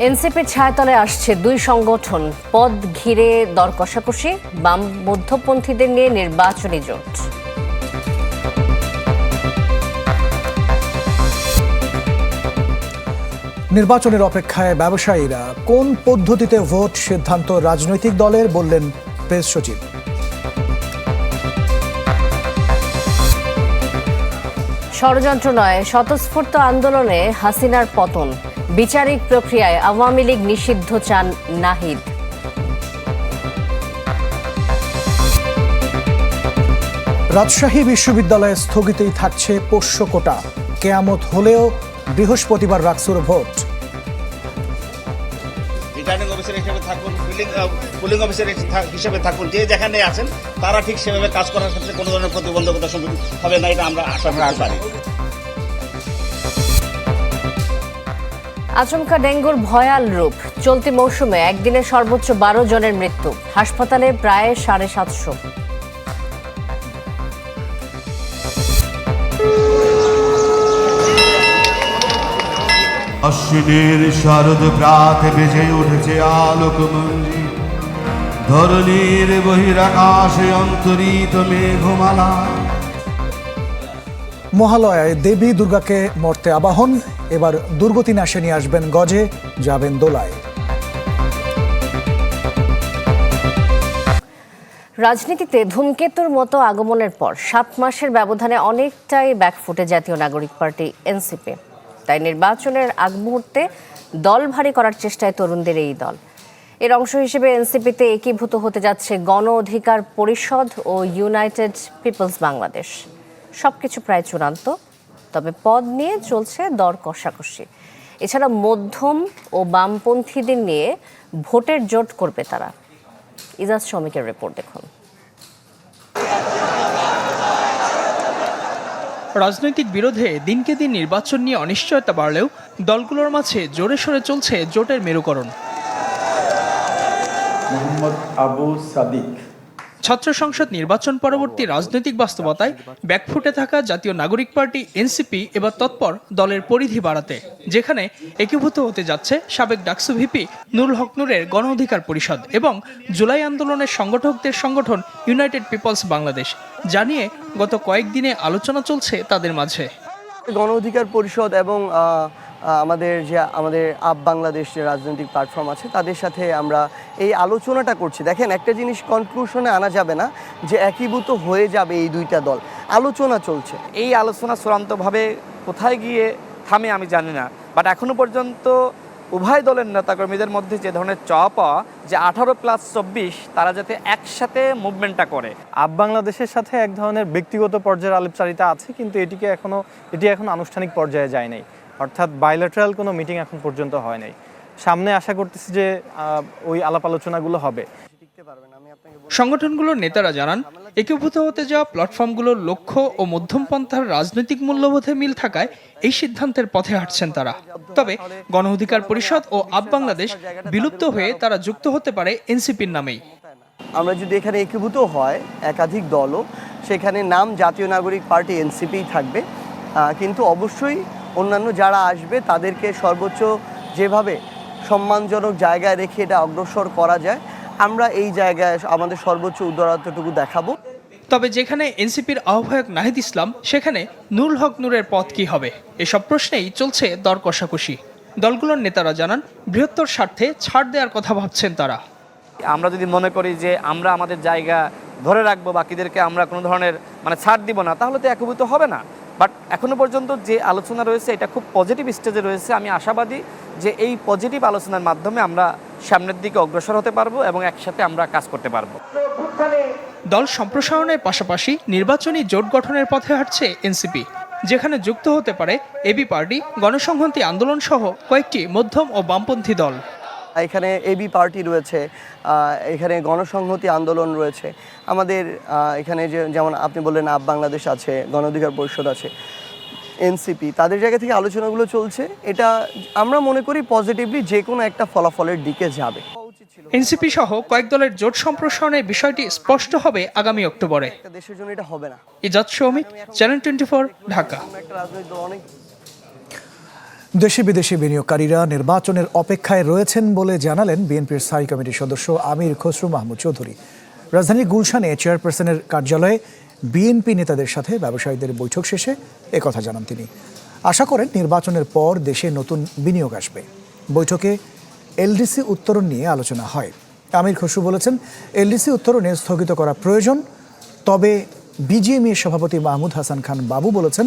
এনসিপির ছায়াতলে আসছে দুই সংগঠন পদ ঘিরে দর কষাকষি বাম মধ্যপন্থীদের নিয়ে নির্বাচনী জোট। নির্বাচনের অপেক্ষায় ব্যবসায়ীরা কোন পদ্ধতিতে ভোট সিদ্ধান্ত রাজনৈতিক দলের বললেন প্রেস সচিব। ষড়যন্ত্র নয় স্বতঃস্ফূর্ত আন্দোলনে হাসিনার পতন। বিচারিক প্রক্রিয়ায় আওয়ামী লীগ নিষিদ্ধ চান নাহিদ। রাজশাহী বিশ্ববিদ্যালয়ে স্থগিতই থাকছে পোষ্য কোটা। কেয়ামত হলেও বৃহস্পতিবার রাকসুর ভোট। রিটার্নিং অফিসার হিসেবে থাকুন পুলিং পুলিং অফিসার হিসেবে থাকুন যে যেখানে আছেন তারা ঠিক সেভাবে কাজ করার ক্ষেত্রে কোনো ধরনের প্রতিবন্ধকতা সম্মুখীন হবে না এটা আমরা আশা করতে পারি আচমকা ডেঙ্গুর ভয়াল রূপ। চলতি মৌসুমে একদিনে সর্বোচ্চ বারো জনের মৃত্যু। হাসপাতালে প্রায় সাড়ে সাতশো। অশ্বিনের শারদ প্রাতে বেজে উঠেছে আলোক মঞ্জি ধরণীর বহিরাকাশে অন্তরিত মেঘমালা। মহালয়ায় দেবী দুর্গাকে মর্তে আবাহন এবার দুর্গতি নাশে নিয়ে আসবেন গজে, যাবেন দোলায়। রাজনীতিতে ধূমকেতুর মতো আগমনের পর সাত মাসের ব্যবধানে অনেকটাই ব্যাকফুটে জাতীয় নাগরিক পার্টি এনসিপি। তাই নির্বাচনের আগ মুহূর্তে দল ভারী করার চেষ্টায় তরুণদের এই দল। এর অংশ হিসেবে এনসিপিতে একীভূত হতে যাচ্ছে গণ অধিকার পরিষদ ও ইউনাইটেড পিপলস বাংলাদেশ সবকিছু প্রায় চূড়ান্ত। তবে পদ নিয়ে চলছে দর কষাকষি। এছাড়া মধ্যম ও বামপন্থীদের নিয়ে ভোটের জোট করবে তারা। ইজাজ শ্রমিকের রিপোর্ট দেখুন। রাজনৈতিক বিরোধে দিনকে দিন নির্বাচন নিয়ে অনিশ্চয়তা বাড়লেও দলগুলোর মাঝে জোরে সোরে চলছে জোটের মেরুকরণ। মোহাম্মদ আবু সাদিক। ছাত্র সংসদ নির্বাচন পরবর্তী রাজনৈতিক বাস্তবতায় ব্যাকফুটে থাকা জাতীয় নাগরিক পার্টি, এনসিপি এবার তৎপর দলের পরিধি বাড়াতে, যেখানে একীভূত হতে যাচ্ছে সাবেক ডাকসু ভিপি নুরুল হক নুরের গণ অধিকার পরিষদ এবং জুলাই আন্দোলনের সংগঠকদের সংগঠন ইউনাইটেড পিপলস বাংলাদেশ, জানিয়ে গত কয়েকদিনে আলোচনা চলছে তাদের মাঝে। গণ অধিকার পরিষদ এবং আমাদের যে আমাদের আপ বাংলাদেশ যে রাজনৈতিক প্ল্যাটফর্ম আছে তাদের সাথে আমরা এই আলোচনাটা করছি। দেখেন একটা জিনিস কনক্লুশনে আনা যাবে না যে একীভূত হয়ে যাবে এই দুইটা দল। আলোচনা চলছে। এই আলোচনা চূড়ান্তভাবে কোথায় গিয়ে থামে আমি জানি না বাট এখনও পর্যন্ত উভয় দলের নেতাকর্মীদের মধ্যে যে ধরনের চাওয়া পাওয়া যে আঠারো প্লাস চব্বিশ তারা যাতে একসাথে মুভমেন্টটা করে। আপ বাংলাদেশের সাথে এক ধরনের ব্যক্তিগত পর্যায়ের আলাপচারিতা আছে কিন্তু এটিকে এখনও এটি এখন আনুষ্ঠানিক পর্যায়ে যায় নাই। অর্থাৎ বাইলেটারাল কোনো মিটিং এখন পর্যন্ত হয় নাই। সামনে আশা করতেছি যে ওই আলাপ আলোচনাগুলো হবে। সংগঠনগুলোর নেতারা জানান একীভূত হতে যাওয়া প্ল্যাটফর্মগুলোর লক্ষ্য ও মধ্যমপন্থার রাজনৈতিক মূল্যবোধে মিল থাকায় এই সিদ্ধান্তের পথে হাঁটছেন তারা। তবে গণ অধিকার পরিষদ ও আপ বাংলাদেশ বিলুপ্ত হয়ে তারা যুক্ত হতে পারে এনসিপির নামেই। আমরা যদি এখানে একীভূত হয় একাধিক দলও সেখানে নাম জাতীয় নাগরিক পার্টি এনসিপি থাকবে। আহ, কিন্তু অবশ্যই অন্যান্য যারা আসবে তাদেরকে সর্বোচ্চ যেভাবে সম্মানজনক জায়গায় রেখে এটা অগ্রসর করা যায় আমরা এই জায়গায় আমাদের সর্বোচ্চ উদারত্বটুকু দেখাবো। তবে যেখানে এনসিপির আহ্বায়ক নাহিদ ইসলাম সেখানে নুরুল হক নূরের পথ কি হবে? এসব প্রশ্নেই চলছে দর কষাকষি। দলগুলোর নেতারা জানান বৃহত্তর স্বার্থে ছাড় দেওয়ার কথা ভাবছেন তারা। আমরা যদি মনে করি যে আমরা আমাদের জায়গা ধরে রাখব বাকিদেরকে আমরা কোনো ধরনের মানে ছাড় দিব না তাহলে তো একভূত হবে না। বাট এখনও পর্যন্ত যে আলোচনা রয়েছে, এটা খুব পজিটিভ স্টেজে রয়েছে। আমি আশাবাদী যে এই পজিটিভ আলোচনার মাধ্যমে আমরা সামনের দিকে অগ্রসর হতে পারব এবং একসাথে আমরা কাজ করতে পারব। দল সম্প্রসারণের পাশাপাশি নির্বাচনী জোট গঠনের পথে হাঁটছে এনসিপি, যেখানে যুক্ত হতে পারে এবি পার্টি, গণসংহতি আন্দোলন সহ কয়েকটি মধ্যম ও বামপন্থী দল। এখানে এবি পার্টি রয়েছে এখানে গণসংহতি আন্দোলন রয়েছে। আমাদের এখানে যে যেমন আপনি বললেন আপ বাংলাদেশ আছে গণ অধিকার পরিষদ আছে এনসিপি তাদের জায়গা থেকে আলোচনাগুলো চলছে। এটা আমরা মনে করি পজিটিভলি যে কোনো একটা ফলাফলের দিকে যাবে। এনসিপি সহ কয়েক দলের জোট সম্প্রসারণের বিষয়টি স্পষ্ট হবে আগামী অক্টোবরে। দেশের জন্য এটা হবে না। ইজাদ শৌমিক চ্যানেল টোয়েন্টি ঢাকা আমরা একটা রাজনৈতিক দল অনেক দেশি বিদেশি বিনিয়োগকারীরা নির্বাচনের অপেক্ষায় রয়েছেন বলে জানালেন বিএনপির স্থায়ী কমিটির সদস্য আমির খসরু মাহমুদ চৌধুরী। রাজধানীর গুলশানে চেয়ারপারসনের কার্যালয়ে বিএনপি নেতাদের সাথে ব্যবসায়ীদের বৈঠক শেষে একথা জানান তিনি। আশা করেন নির্বাচনের পর দেশে নতুন বিনিয়োগ আসবে। বৈঠকে এলডিসি উত্তরণ নিয়ে আলোচনা হয়। আমির খসরু বলেছেন, এলডিসি উত্তরণে স্থগিত করা প্রয়োজন, তবে বিজিএমইর সভাপতি মাহমুদ হাসান খান বাবু বলেছেন,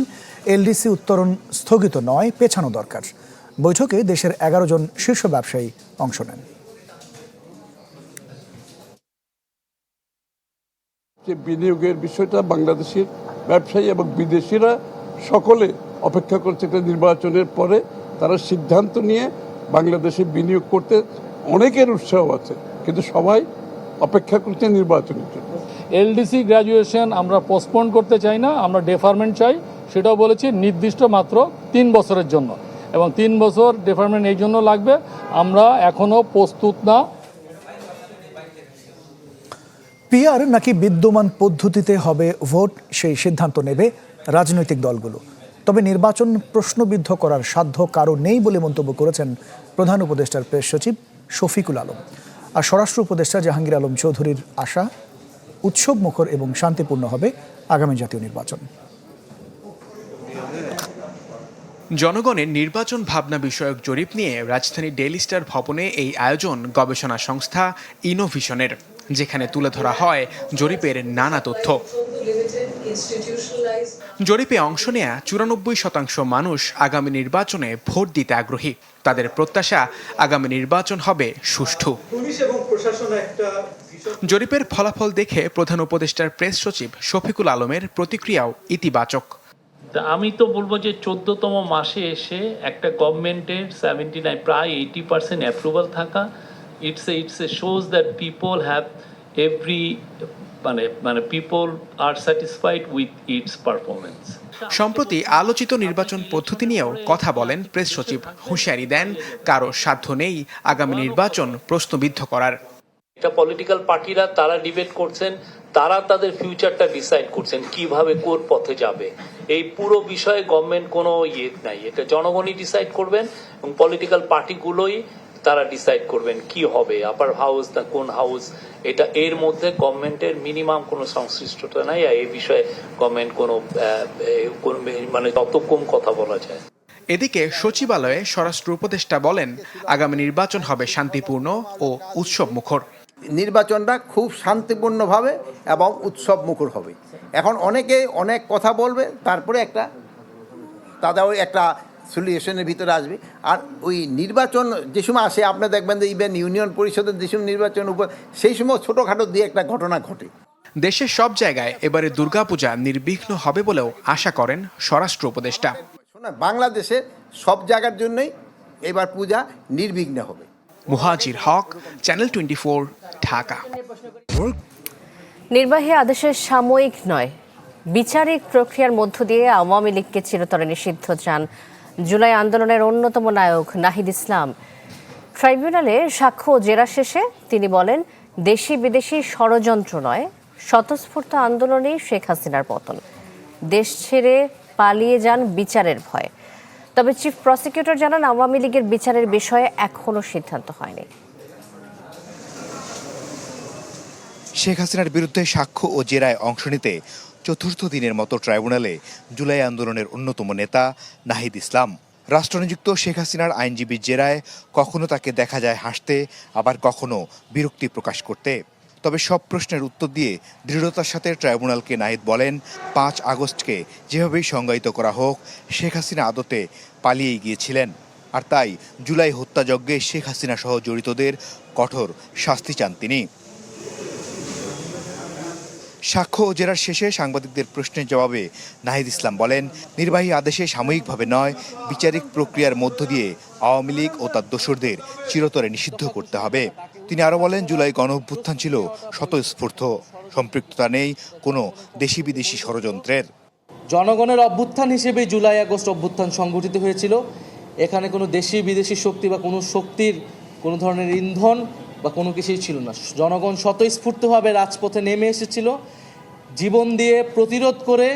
এলডিসি উত্তরণ স্থগিত নয়, পেছানো দরকার। বৈঠকে দেশের এগারো জন শীর্ষ ব্যবসায়ী অংশ নেন। যে বিনিয়োগের বিষয়টা বাংলাদেশের ব্যবসায়ী এবং বিদেশিরা সকলে অপেক্ষা করছে একটা নির্বাচনের পরে, তারা সিদ্ধান্ত নিয়ে বাংলাদেশে বিনিয়োগ করতে অনেকের উৎসাহ আছে, কিন্তু সবাই অপেক্ষা করছে নির্বাচনের জন্য। এলডিসি গ্র্যাজুয়েশন আমরা পোস্টপোন করতে চাই না, আমরা ডেফারমেন্ট চাই, সেটাও বলেছি নির্দিষ্ট মাত্র তিন বছরের জন্য। এবং তিন বছর ডেফারমেন্ট এই জন্য লাগবে, আমরা এখনও প্রস্তুত না। পিআর নাকি বিদ্যমান পদ্ধতিতে হবে ভোট, সেই সিদ্ধান্ত নেবে রাজনৈতিক দলগুলো। তবে নির্বাচন প্রশ্নবিদ্ধ করার সাধ্য কারও নেই বলে মন্তব্য করেছেন প্রধান উপদেষ্টার প্রেস সচিব শফিকুল আলম। আর স্বরাষ্ট্র উপদেষ্টা জাহাঙ্গীর আলম চৌধুরীর আশা উৎসব মুখর এবং শান্তিপূর্ণ হবে আগামী জাতীয় নির্বাচন। জনগণের নির্বাচন ভাবনা বিষয়ক জরিপ নিয়ে রাজধানী ডেইলি স্টার ভবনে এই আয়োজন গবেষণা সংস্থা ইনোভিশনের যেখানে তুলে ধরা হয় জরিপের নানা তথ্য। জরিপে অংশ নেয়া চুরানব্বই শতাংশ মানুষ আগামী নির্বাচনে ভোট দিতে আগ্রহী। তাদের প্রত্যাশা আগামী নির্বাচন হবে সুষ্ঠু। জরিপের ফলাফল দেখে প্রধান উপদেষ্টার প্রেস সচিব শফিকুল আলমের প্রতিক্রিয়াও ইতিবাচক। আমি তো বলব যে চোদ্দতম মাসে এসে একটা গভর্নমেন্টের সেভেন্টি নাইন প্রায় এইটি পার্সেন্ট অ্যাপ্রুভাল থাকা। It's a it's a shows that people have every মানে মানে people are satisfied with its performance সম্প্রতি আলোচিত নির্বাচন পদ্ধতি নিয়েও কথা বলেন প্রেস সচিব। হুঁশিয়ারি দেন কারও সাধ্য নেই আগামী নির্বাচন প্রশ্নবিদ্ধ করার। এটা পলিটিক্যাল পার্টিরা তারা ডিবেট করছেন, তারা তাদের ফিউচারটা ডিসাইড করছেন, কীভাবে কোন পথে যাবে। এই পুরো বিষয়ে গভর্নমেন্ট কোনো ইয়ে নাই। এটা জনগণই ডিসাইড করবেন এবং পলিটিক্যাল পার্টিগুলোই তারা ডিসাইড করবেন কি হবে আপার হাউস না কোন হাউস এটা এর মধ্যে গভর্নমেন্টের মিনিমাম কোনো সংশ্লিষ্টতা নাই আর এই বিষয়ে গভর্নমেন্ট কোনো মানে তত কম কথা বলা যায়। এদিকে সচিবালয়ে স্বরাষ্ট্র উপদেষ্টা বলেন, আগামী নির্বাচন হবে শান্তিপূর্ণ ও উৎসব মুখর নির্বাচনটা খুব শান্তিপূর্ণভাবে এবং উৎসব মুখর হবে। এখন অনেকে অনেক কথা বলবে তারপরে একটা তাদের ওই একটা সলিউশনের ভিতরে আসবে। আর ওই নির্বাচন যে সময় আসে আপনি দেখবেন যে ইভেন ইউনিয়ন পরিষদের যে সময় নির্বাচন উপর সেই সময় ছোটোখাটো দিয়ে একটা ঘটনা ঘটে। দেশের সব জায়গায় এবারে দুর্গাপূজা নির্বিঘ্ন হবে বলেও আশা করেন স্বরাষ্ট্র উপদেষ্টা। শোনা বাংলাদেশের সব জায়গার জন্যই এবার পূজা নির্বিঘ্ন হবে। Muhajir Haq channel twenty Dhaka. নির্বাহী আদেশের সাময়িক নয়। বিচারিক প্রক্রিয়ার মধ্য দিয়ে আওয়ামী লীগকে চিরতরে নিষিদ্ধ চান জুলাই আন্দোলনের অন্যতম নায়ক নাহিদ ইসলাম। ট্রাইব্যুনালে সাক্ষ্য জেরা শেষে তিনি বলেন, দেশি বিদেশি ষড়যন্ত্র নয়, স্বতঃস্ফূর্ত আন্দোলনেই শেখ হাসিনার পতন। দেশ ছেড়ে পালিয়ে যান বিচারের ভয়ে। তবে চিফ প্রসিকিউটর জানান, আওয়ামী লীগের বিচারের বিষয়ে এখনও সিদ্ধান্ত হয়নি। শেখ হাসিনার বিরুদ্ধে সাক্ষ্য ও জেরায় অংশ নিতে চতুর্থ দিনের মতো ট্রাইব্যুনালে জুলাই আন্দোলনের অন্যতম নেতা নাহিদ ইসলাম। রাষ্ট্রনিযুক্ত শেখ হাসিনার আইনজীবীর জেরায় কখনো তাকে দেখা যায় হাসতে, আবার কখনো বিরক্তি প্রকাশ করতে। তবে সব প্রশ্নের উত্তর দিয়ে দৃঢ়তার সাথে ট্রাইব্যুনালকে নাহিদ বলেন, পাঁচ আগস্টকে যেভাবেই সংজ্ঞায়িত করা হোক, শেখ হাসিনা আদতে পালিয়েই গিয়েছিলেন। আর তাই জুলাই হত্যাযজ্ঞে শেখ হাসিনা সহ জড়িতদের কঠোর শাস্তি চান তিনি। সাক্ষ্য ও জেরার শেষে সাংবাদিকদের প্রশ্নের জবাবে নাহিদ ইসলাম বলেন, নির্বাহী আদেশে সাময়িকভাবে নয়, বিচারিক প্রক্রিয়ার মধ্য দিয়ে আওয়ামী লীগ ও তার দোসরদের চিরতরে নিষিদ্ধ করতে হবে। তিনি আরও বলেন, জুলাই গণ অভ্যুত্থান ছিল স্বতঃস্ফূর্ত। সম্পৃক্ততা নেই কোনো দেশি বিদেশি ষড়যন্ত্রের। জনগণের অভ্যুত্থান হিসেবে জুলাই আগস্ট অভ্যুত্থান সংগঠিত হয়েছিল। এখানে কোনো দেশি বিদেশি শক্তি বা কোনো শক্তির কোনো ধরনের ইন্ধন বা কোনো কিছুই ছিল না। জনগণ স্বতঃস্ফূর্তভাবে রাজপথে নেমে এসেছিল। জীবন দিয়ে প্রতিরোধ করে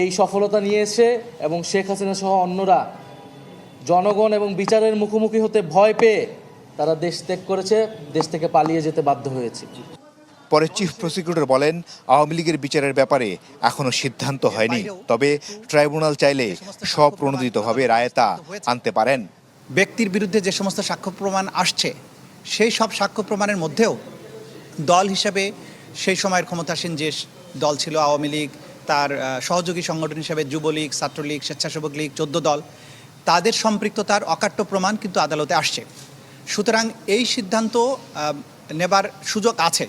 এই সফলতা নিয়ে এসে এবং শেখ হাসিনা সহ অন্যরা জনগণ এবং বিচারের মুখোমুখি হতে ভয় পেয়ে তারা দেশ ত্যাগ করেছে দেশ থেকে পালিয়ে যেতে বাধ্য হয়েছে। পরে চিফ প্রসিকিউটর বলেন আওয়ামী লীগের বিচারের ব্যাপারে এখনও সিদ্ধান্ত হয়নি। তবে ট্রাইব্যুনাল চাইলে স্বপ্রণোদিতভাবে রায়তা আনতে পারেন। ব্যক্তির বিরুদ্ধে যে সমস্ত সাক্ষ্য প্রমাণ আসছে সেই সব সাক্ষ্য প্রমাণের মধ্যেও দল হিসাবে সেই সময়ের ক্ষমতাসীন যে দল ছিল আওয়ামী লীগ তার সহযোগী সংগঠন হিসাবে যুবলীগ ছাত্রলীগ স্বেচ্ছাসেবক লীগ চোদ্দ দল তাদের সম্পৃক্ততার অকাট্য প্রমাণ কিন্তু আদালতে আসছে। সুতরাং এই সিদ্ধান্ত নেবার সুযোগ আছে।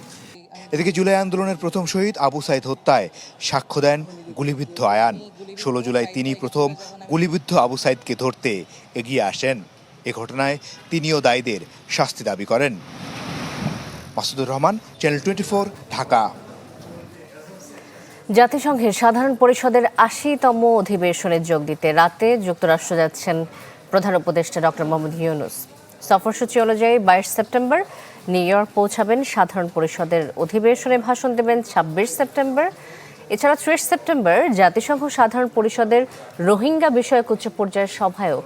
এদিকে জুলাই আন্দোলনের প্রথম শহীদ আবু সাইদ হত্যায় সাক্ষ্য দেন গুলিবিদ্ধ আয়ান। ষোলো জুলাই তিনি প্রথম গুলিবিদ্ধ আবু সাইদকে ধরতে এগিয়ে আসেন। এ ঘটনায় তিনিও দায়ীদের শাস্তি দাবি করেন। Masudur Rahman channel twenty four Dhaka. জাতিসংঘের সাধারণ পরিষদের আশিতম অধিবেশনে যোগ দিতে রাতে যুক্তরাষ্ট্র যাচ্ছেন প্রধান উপদেষ্টা ডক্টর মোহাম্মদ ইউনুস। সফরসূচি অনুযায়ী বাইশ সেপ্টেম্বর নিউ ইয়র্ক পৌঁছাবেন সাধারণ পরিষদের অধিবেশনে ভাষণ দেবেন ছাব্বিশ সেপ্টেম্বর। এছাড়া ত্রিশ সেপ্টেম্বর জাতিসংঘ সাধারণ পরিষদের রোহিঙ্গা বিষয়ক উচ্চ পর্যায়ের সভায়ও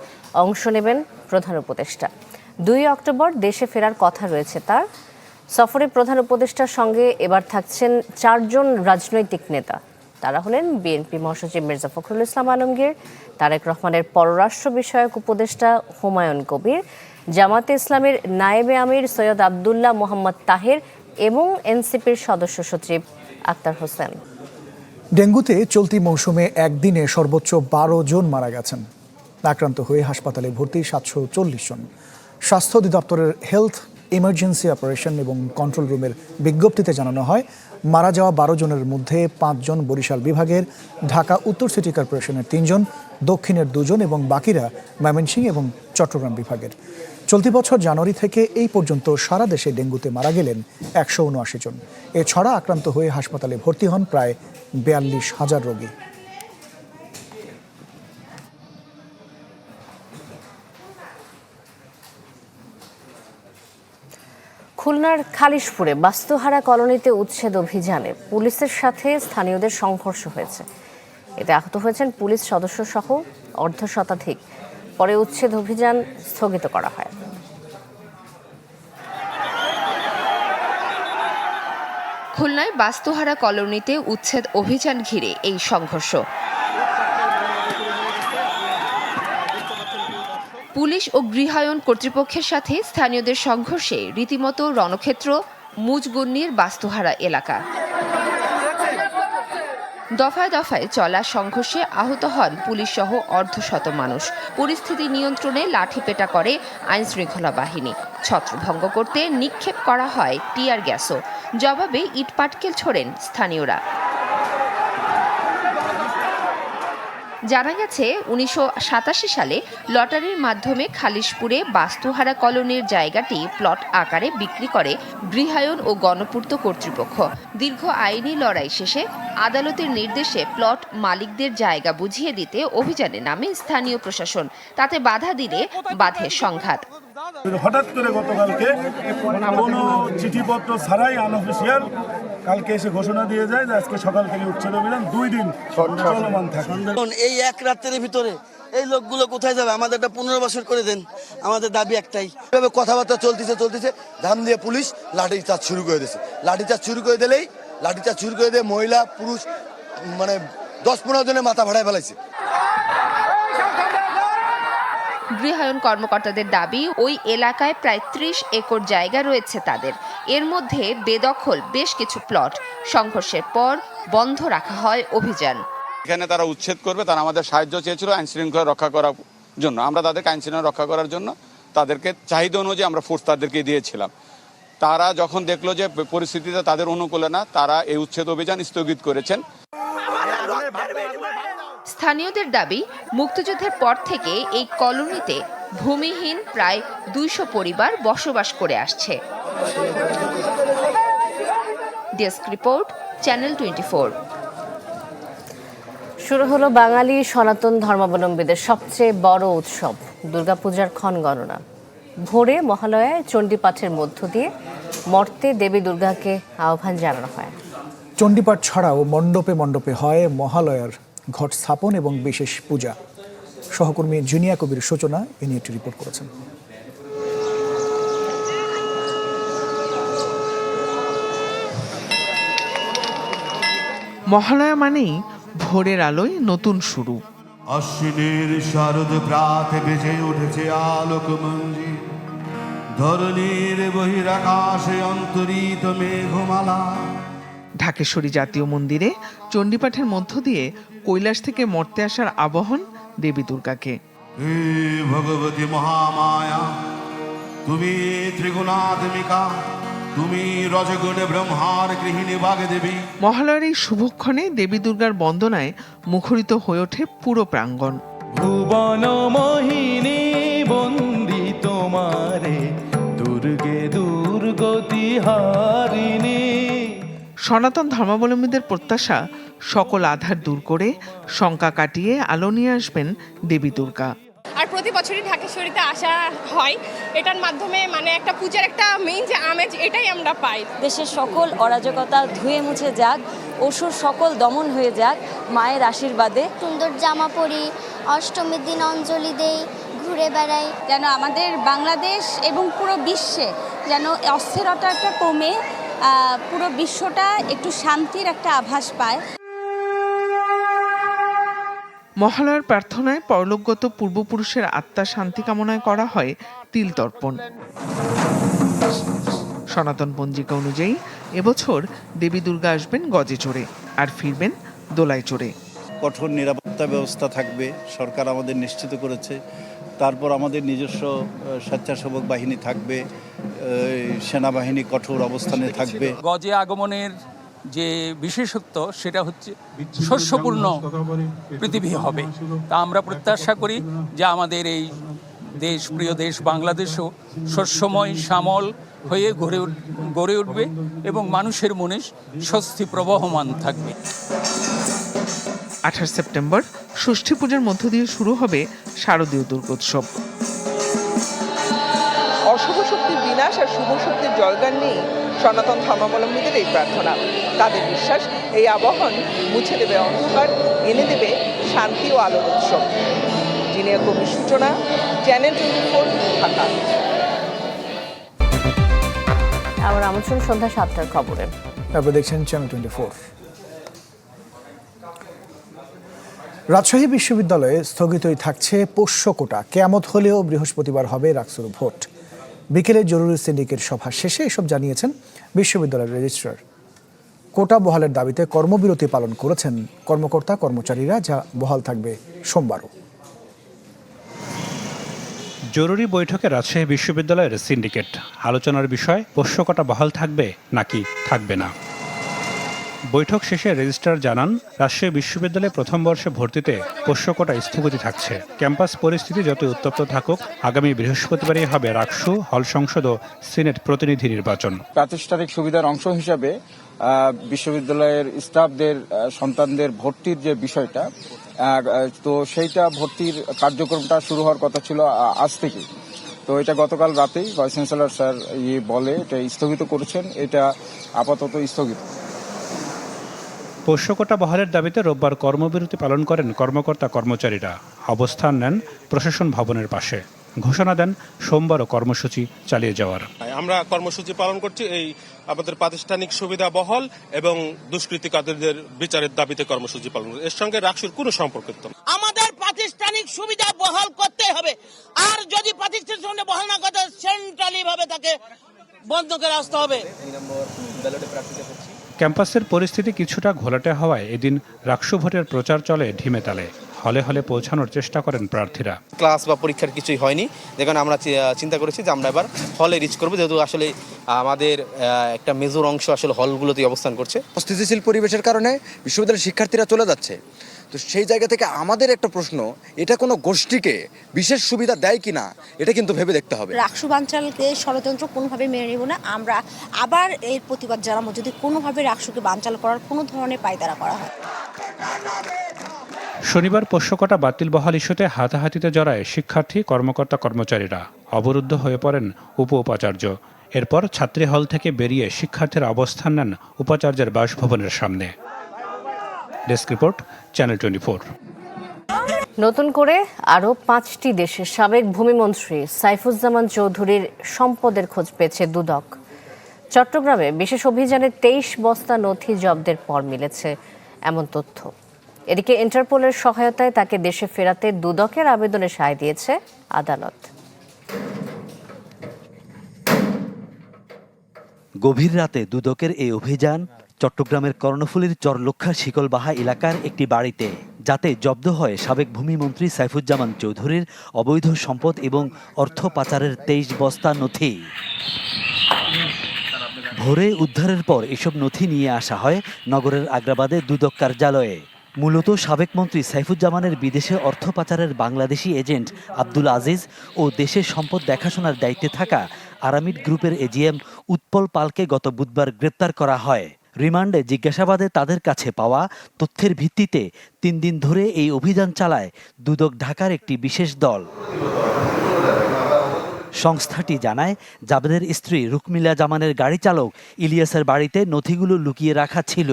অংশ নেবেন প্রধান উপদেষ্টা। দুই অক্টোবর দেশে ফেরার কথা রয়েছে তার। সফরে প্রধান উপদেষ্টার সঙ্গে এবার থাকছেন চারজন রাজনৈতিক নেতা। তারা হলেন বিএনপি মহাসচিব মির্জা ফখরুল ইসলাম আলমগীর, তারেক রহমানের পররাষ্ট্র বিষয়ক উপদেষ্টা হুমায়ুন কবির জামাতে ইসলামের নায়েবে আমির সৈয়দ আবদুল্লাহ মোহাম্মদ তাহের এবং এনসিপির সদস্য সচিব আক্তার হোসেন। ডেঙ্গুতে চলতি মৌসুমে একদিনে সর্বোচ্চ বারো জন মারা গেছেন। আক্রান্ত হয়ে হাসপাতালে ভর্তি সাতশো চল্লিশ জন। স্বাস্থ্য অধিদপ্তরের হেলথ ইমার্জেন্সি অপারেশন এবং কন্ট্রোল রুমের বিজ্ঞপ্তিতে জানানো হয়, মারা যাওয়া বারো জনের মধ্যে পাঁচজন বরিশাল বিভাগের, ঢাকা উত্তর সিটি কর্পোরেশনের তিনজন, দক্ষিণের দুজন এবং বাকিরা ময়মনসিংহ এবং চট্টগ্রাম বিভাগের। চলতি বছর জানুয়ারি থেকে এই পর্যন্ত সারা দেশে ডেঙ্গুতে মারা গেলেন একশো উনআশি জন। এছাড়া আক্রান্ত হয়ে হাসপাতালে ভর্তি হন প্রায় বিয়াল্লিশ হাজার রোগী। খুলনার খালিশপুরে বাস্তুহারা কলোনিতে উচ্ছেদ অভিযানে পুলিশের সাথে স্থানীয়দের সংঘর্ষ হয়েছে। এতে আহত হয়েছেন পুলিশ সদস্য সহ অর্ধ শতাধিক। পরে উচ্ছেদ অভিযান স্থগিত করা হয়। খুলনায় বাস্তুহারা কলোনিতে উচ্ছেদ অভিযান ঘিরে এই সংঘর্ষ। পুলিশ ও গৃহায়ন কর্তৃপক্ষের সাথে স্থানীয়দের সংঘর্ষে রীতিমতো রণক্ষেত্র মুজগুন্নির বাস্তুহারা এলাকা। দফায় দফায় চলা সংঘর্ষে আহত হন পুলিশ সহ অর্ধশত মানুষ। পরিস্থিতি নিয়ন্ত্রণে লাঠিপেটা করে আইনশৃঙ্খলা বাহিনী। ছত্রভঙ্গ করতে নিক্ষেপ করা হয় টিয়ার গ্যাসও। জবাবে ইটপাটকেল ছোড়েন স্থানীয়রা। জানা গেছে, উনিশশো সাতাশি সালে লটারির মাধ্যমে খালিশপুরে বাস্তুহারা কলোনির জায়গাটি প্লট আকারে বিক্রি করে গৃহায়ন ও গণপূর্ত কর্তৃপক্ষ। দীর্ঘ আইনি লড়াই শেষে আদালতের নির্দেশে প্লট মালিকদের জায়গা বুঝিয়ে দিতে অভিযানে নামে স্থানীয় প্রশাসন। তাতে বাধা দিলে বাধে সংঘাত। হঠাৎ করে গতকালকে কোনো চিঠিপত্র ছাড়াই আনঅফিসিয়াল কালকে এসে ঘোষণা দিয়ে যায় যে আজকে সকাল থেকে উচ্ছেদ অভিযান দুই দিন চলমান থাকে। এই এক রাতের ভিতরে এই লোকগুলো কোথায় যাবে? আমাদের একটা পুনর্বাসন করে দেন। আমাদের দাবি একটাই। এভাবে কথাবার্তা চলতেছে চলতেছে। ধাম দিয়ে পুলিশ লাঠি চার্জ শুরু করে দিয়েছে। লাঠি চার্জ শুরু করে দিলেই লাঠি চার্জ শুরু করে দিয়ে মহিলা পুরুষ মানে দশ পনেরো জনের মাথা ভাড়ায় ফেলাইছে। গৃহায়ন কর্মকর্তাদের দাবি ওই এলাকায় প্রায় ত্রিশ একর জায়গা রয়েছে তাদের। এর মধ্যে বেদখল বেশ কিছু প্লট। সংঘর্ষের পর বন্ধ রাখা হয় অভিযান। এখানে তারা উচ্ছেদ করবে তারা আমাদের সাহায্য চেয়েছিল আইন শৃঙ্খলা রক্ষা করার জন্য। আমরা তাদেরকে আইন শৃঙ্খলা রক্ষা করার জন্য তাদেরকে চাহিদা অনুযায়ী আমরা ফোর্স তাদেরকে দিয়েছিলাম। তারা যখন দেখল যে পরিস্থিতিতে তাদের অনুকূলে না তারা এই উচ্ছেদ অভিযান স্থগিত করেছেন। স্থানীয়দের দাবি মুক্তিযুদ্ধের পর থেকে এই কলোনিতে ভূমিহীন প্রায় দুইশো পরিবার বসবাস করে আসছে। ডেস্ক রিপোর্ট চ্যানেল টোয়েন্টি শুরু হলো বাঙালি সনাতন ধর্মাবলম্বীদের সবচেয়ে বড় উৎসব দুর্গাপূজার ক্ষণ গণনা ভোরে মহালয়ায় চণ্ডীপাঠের মধ্য দিয়ে মর্তে দেবী দুর্গাকে আহ্বান জানানো হয়। চণ্ডীপাঠ ছাড়াও মণ্ডপে মণ্ডপে হয় মহালয়ার ঘট স্থাপন এবং বিশেষ পূজা। সহকর্মী জুনিয়া কবির সূচনা এ নিয়ে একটি রিপোর্ট করেছেন। মহালয়া মানেই ভোরের আলোয় নতুন শুরু। অশ্বিনীর শারদ প্রাতে বেজে উঠেছে আলোক মঞ্জি ধরণীর বহিরাকাশে অন্তরিত মেঘমালা। ঢাকেশ্বরী জাতীয় মন্দিরে চণ্ডীপাঠের মধ্য দিয়ে কৈলাস থেকে মর্তে আসার আবহন দেবী দুর্গাকে। হে ভগবতী মহামায়া তুমি ত্রিগুণাত্মিকা তুমি রজগুণে ব্রহ্মার গৃহিণী বাগদেবী। মহালয়ার এই শুভক্ষণে দেবী দুর্গার বন্দনায় মুখরিত হয়ে ওঠে পুরো প্রাঙ্গণ। ভুবন মোহিনী বন্দি তোমারে দুর্গে দুর্গতি হারিণী সনাতন ধর্মাবলম্বীদের প্রত্যাশা সকল আধার দূর করে শঙ্কা কাটিয়ে আলো নিয়ে আসবেন দেবী দুর্গা। আর প্রতি বছরই ঢাকেশ্বরীতে আসা হয়। এটার মাধ্যমে মানে একটা পূজার একটা মেইন যে আমেজ এটাই আমরা পাই। দেশের সকল অরাজকতা ধুয়ে মুছে যাক অসুর সকল দমন হয়ে যাক মায়ের আশীর্বাদে। সুন্দর জামা পরি অষ্টমীর দিন অঞ্জলি দেই ঘুরে বেড়াই। যেন আমাদের বাংলাদেশ এবং পুরো বিশ্বে যেন অস্থিরতাটা কমে পুরো বিশ্বটা একটু শান্তির একটা আভাস পায়। মহালয়ার প্রার্থনায় পরলোকগত পূর্বপুরুষের আত্মা শান্তি কামনায় করা হয় তিল তর্পণ সনাতন পঞ্জিকা অনুযায়ী এবছর দেবী দুর্গা আসবেন গজে চড়ে আর ফিরবেন দোলায় চড়ে। কঠোর নিরাপত্তা ব্যবস্থা থাকবে সরকার আমাদের নিশ্চিত করেছে। তারপর আমাদের নিজস্ব স্বেচ্ছাসেবক বাহিনী থাকবে সেনাবাহিনী কঠোর অবস্থানে থাকবে। গজে আগমনের যে বিশেষত্ব সেটা হচ্ছে শস্যপূর্ণ পৃথিবী হবে। তা আমরা প্রত্যাশা করি যে আমাদের এই দেশ প্রিয় দেশ বাংলাদেশও শস্যময় শ্যামল হয়ে গড়ে উঠ- গড়ে উঠবে এবং মানুষের মনে স্বস্তি প্রবহমান থাকবে। আঠাশ সেপ্টেম্বর ষষ্ঠী পূজার মধ্য দিয়ে শুরু হবে শারদীয় দুর্গোৎসব। অশুভ শক্তির বিনাশ আর শুভ শক্তির জয়গান নিয়ে সনাতন ধর্মাবলম্বীদের এই প্রার্থনা। তাদের বিশ্বাস এই আবহন মুছে দেবে অন্ধকার এনে দেবে শান্তি ও আলোর উৎসব। জিনিয়া কবির সূচনা চ্যানেল টোয়েন্টি ফোর ঢাকা। আবার আমন্ত্রণ সন্ধ্যা সাতটার খবরে। তারপর দেখছেন চ্যানেল টোয়েন্টি ফোর। রাজশাহী বিশ্ববিদ্যালয়ে স্থগিতই থাকছে পোষ্য কোটা। কেয়ামত হলেও বৃহস্পতিবার হবে রাকসুর ভোট। বিকেলে জরুরি সিন্ডিকেট সভা শেষে এসব জানিয়েছেন বিশ্ববিদ্যালয়ের রেজিস্ট্রার। কোটা বহালের দাবিতে কর্মবিরতি পালন করেছেন কর্মকর্তা, কর্মচারীরা, যা বহাল থাকবে সোমবারও। জরুরি বৈঠকে রাজশাহী বিশ্ববিদ্যালয়ের সিন্ডিকেট। আলোচনার বিষয়, পোষ্য কোটা বহাল থাকবে নাকি থাকবে না? বৈঠক শেষে রেজিস্ট্রার জানান, রাজশাহী বিশ্ববিদ্যালয়ে প্রথম বর্ষে ভর্তিতে পোষ্যকোটা স্থগিত থাকছে। ক্যাম্পাস পরিস্থিতি যত উত্তপ্ত থাকুক, আগামী বৃহস্পতিবারই হবে রাকসু, হল সংসদ ও সিনেট প্রতিনিধি নির্বাচন। প্রাতিষ্ঠানিক সুবিধার অংশ হিসাবে বিশ্ববিদ্যালয়ের স্টাফদের সন্তানদের ভর্তির যে বিষয়টা তো সেইটা ভর্তির কার্যক্রমটা শুরু হওয়ার কথা ছিল আজ থেকে তো এটা গতকাল রাতেই ভাইস চ্যান্সেলর স্যার ইয়ে বলে এটা স্থগিত করেছেন, এটা আপাতত স্থগিত। পোষ্যকোটা বহালের দাবিতে রোববার কর্মবিরতি পালন করেন কর্মকর্তা কর্মচারীরা। অবস্থান নেন প্রশাসন ভবনের পাশে। ঘোষণা দেন সোমবারও কর্মসূচি চালিয়ে যাওয়ার। আমরা কর্মসূচি পালন করছি এই আমাদের প্রাতিষ্ঠানিক সুবিধা বহল এবং দুষ্কৃতিকারীদের বিচারের দাবিতে কর্মসূচি পালন করছি। এর সঙ্গে রাকসুর কোনো সম্পর্ক আমাদের প্রাতিষ্ঠানিক সুবিধা বহাল করতে হবে। আর যদি প্রাতিষ্ঠানিক সুবিধা বহাল না করতে সেন্ট্রালি ভাবে তাকে বন্ধ করে আসতে হবে। ক্যাম্পাসের পরিস্থিতি কিছুটা ঘোলাটে হওয়ায় এদিন রাকসু ভোটের প্রচার চলে ঢিমে তালে। হলে হলে পৌঁছানোর চেষ্টা করেন প্রার্থীরা। ক্লাস বা পরীক্ষার কিছুই হয়নি। যে আমরা চি- চিন্তা করেছি যে আমরা এবার হলে রিচ করব। যেহেতু আসলে আমাদের একটা মেজর অংশ আসলে হলগুলোতেই অবস্থান করছে। স্থিতিশীল পরিবেশের কারণে বিশ্ববিদ্যালয়ের শিক্ষার্থীরা চলে যাচ্ছে। তো সেই জায়গা থেকে আমাদের একটা প্রশ্ন এটা কোনো গোষ্ঠীকে বিশেষ সুবিধা দেয় কিনা এটা কিন্তু ভেবে দেখতে হবে। রাকসু বাঞ্চালকে ষড়যন্ত্র কোনোভাবে মেনে নেব না। আমরা আবার এর প্রতিবাদ জানাব যদি কোনোভাবে রাকসুকে বানচাল করার কোনো ধরনের পায়তারা করা হয়। শনিবার পোষ্যকটা বাতিল বহাল ইস্যুতে হাতাহাতিতে জড়ায় শিক্ষার্থী কর্মকর্তা কর্মচারীরা অবরুদ্ধ হয়ে পড়েন উপ উপাচার্য এরপর ছাত্রী হল থেকে বেরিয়ে শিক্ষার্থীরা অবস্থান নেন উপাচার্যের বাসভবনের সামনে। ডেস্ক রিপোর্ট চ্যানেল টোয়েন্টি নতুন করে আরও পাঁচটি দেশের সাবেক ভূমিমন্ত্রী সাইফুজ্জামান চৌধুরীর সম্পদের খোঁজ পেয়েছে দুদক। চট্টগ্রামে বিশেষ অভিযানে তেইশ বস্তা নথি জব্দের পর মিলেছে এমন তথ্য। এদিকে ইন্টারপোলের সহায়তায় তাকে দেশে ফেরাতে দুদকের আবেদনে সায় দিয়েছে আদালত। গভীর রাতে দুদকের এই অভিযান চট্টগ্রামের কর্ণফুলীর চরলক্ষা শিকলবাহা এলাকার একটি বাড়িতে, যাতে জব্দ হয় সাবেক ভূমিমন্ত্রী সাইফুজ্জামান চৌধুরীর অবৈধ সম্পদ এবং অর্থ পাচারের তেইশ বস্তা নথি। ভোরে উদ্ধারের পর এসব নথি নিয়ে আসা হয় নগরের আগ্রাবাদে দুদক কার্যালয়ে। মূলত সাবেক মন্ত্রী সাইফুজ্জামানের বিদেশে অর্থ পাচারের বাংলাদেশি এজেন্ট আব্দুল আজিজ ও দেশের সম্পদ দেখাশোনার দায়িত্বে থাকা আরামিড গ্রুপের এজিএম উৎপল পালকে গত বুধবার গ্রেপ্তার করা হয়। রিমান্ডে জিজ্ঞাসাবাদে তাদের কাছে পাওয়া তথ্যের ভিত্তিতে তিন দিন ধরে এই অভিযান চালায় দুদক ঢাকার একটি বিশেষ দল। সংস্থাটি জানায়, জাবেদের স্ত্রী রুকমিলা জামানের গাড়ি চালক ইলিয়াসের বাড়িতে নথিগুলো লুকিয়ে রাখা ছিল।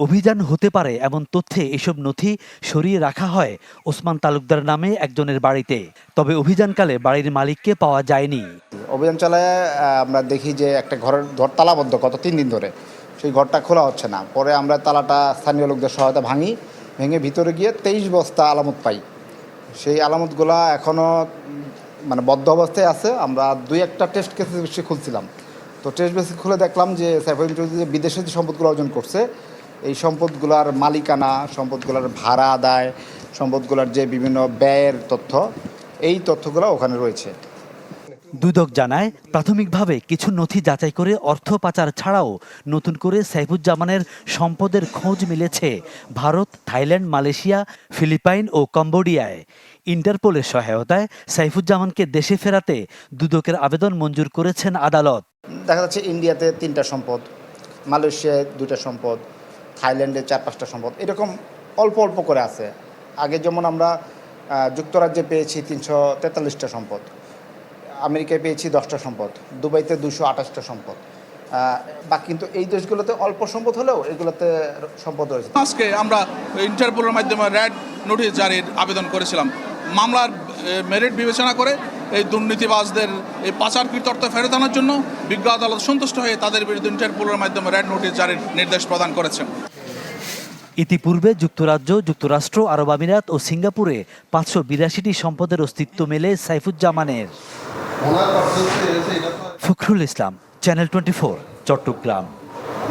অভিযান হতে পারে এমন তথ্যে এসব নথি সরিয়ে রাখা হয় ওসমান তালুকদার নামে একজনের বাড়িতে। তবে অভিযানকালে বাড়ির মালিককে পাওয়া যায়নি। অভিযান চালায় আমরা দেখি যে একটা ঘরের ঘর তালাবদ্ধ গত তিন দিন ধরে। সেই ঘরটা খোলা হচ্ছে না। পরে আমরা তালাটা স্থানীয় লোকদের সহায়তা ভাঙি, ভেঙে ভিতরে গিয়ে তেইশ বস্তা আলামত পাই। সেই আলামতগুলা এখনও মানে বদ্ধ অবস্থায় আছে। আমরা দুই একটা টেস্ট কেসে বেশি খুলছিলাম। তো টেস্ট বেসিস খুলে দেখলাম যে চৌধুরী যে বিদেশে যে সম্পদগুলো অর্জন করছে, এই সম্পদগুলার মালিকানা, সম্পদগুলোর ভাড়া আদায়, সম্পদগুলোর যে বিভিন্ন ব্যয়ের তথ্য, এই তথ্যগুলো ওখানে রয়েছে। দুদক জানায়, প্রাথমিকভাবে কিছু নথি যাচাই করে অর্থ পাচার ছাড়াও নতুন করে সাইফুজ্জামানের সম্পদের খোঁজ মিলেছে ভারত, থাইল্যান্ড, মালয়েশিয়া, ফিলিপাইন ও কম্বোডিয়ায়। ইন্টারপোলের সহায়তায় সাইফুজ্জামানকে দেশে ফেরাতে দুদকের আবেদন মঞ্জুর করেছেন আদালত। দেখা যাচ্ছে ইন্ডিয়াতে তিনটা সম্পদ, মালয়েশিয়ায় দুইটা সম্পদ, থাইল্যান্ডে চার পাঁচটা সম্পদ, এরকম অল্প অল্প করে আছে। আগে যেমন আমরা যুক্তরাজ্যে পেয়েছি তিনশো তেতাল্লিশটা সম্পদ। আমেরিকায় পেয়েছি দশটা সম্পদ দুবাইতে দুশো আঠাশটা সম্পদ। বা কিন্তু এই দেশগুলোতে অল্প সম্পদ হলেও এগুলোতে সম্পদ রয়েছে। আজকে আমরা ইন্টারপোলের মাধ্যমে র্যাড নোটিশ জারির আবেদন করেছিলাম। মামলার মেরিট বিবেচনা করে এই দুর্নীতিবাজদের এই পাচারকৃত অর্থ ফেরত আনার জন্য বিজ্ঞ আদালত সন্তুষ্ট হয়ে তাদের বিরুদ্ধে ইন্টারপোলের মাধ্যমে র্যাড নোটিশ জারির নির্দেশ প্রদান করেছেন ইতিপূর্বে যুক্তরাজ্য যুক্তরাষ্ট্র আরব আমিরাত ও সিঙ্গাপুরে পাঁচশো বিরাশিটি সম্পদের অস্তিত্ব মেলে সাইফুজ্জামানের। Fakhrul Islam channel twenty Chattogram.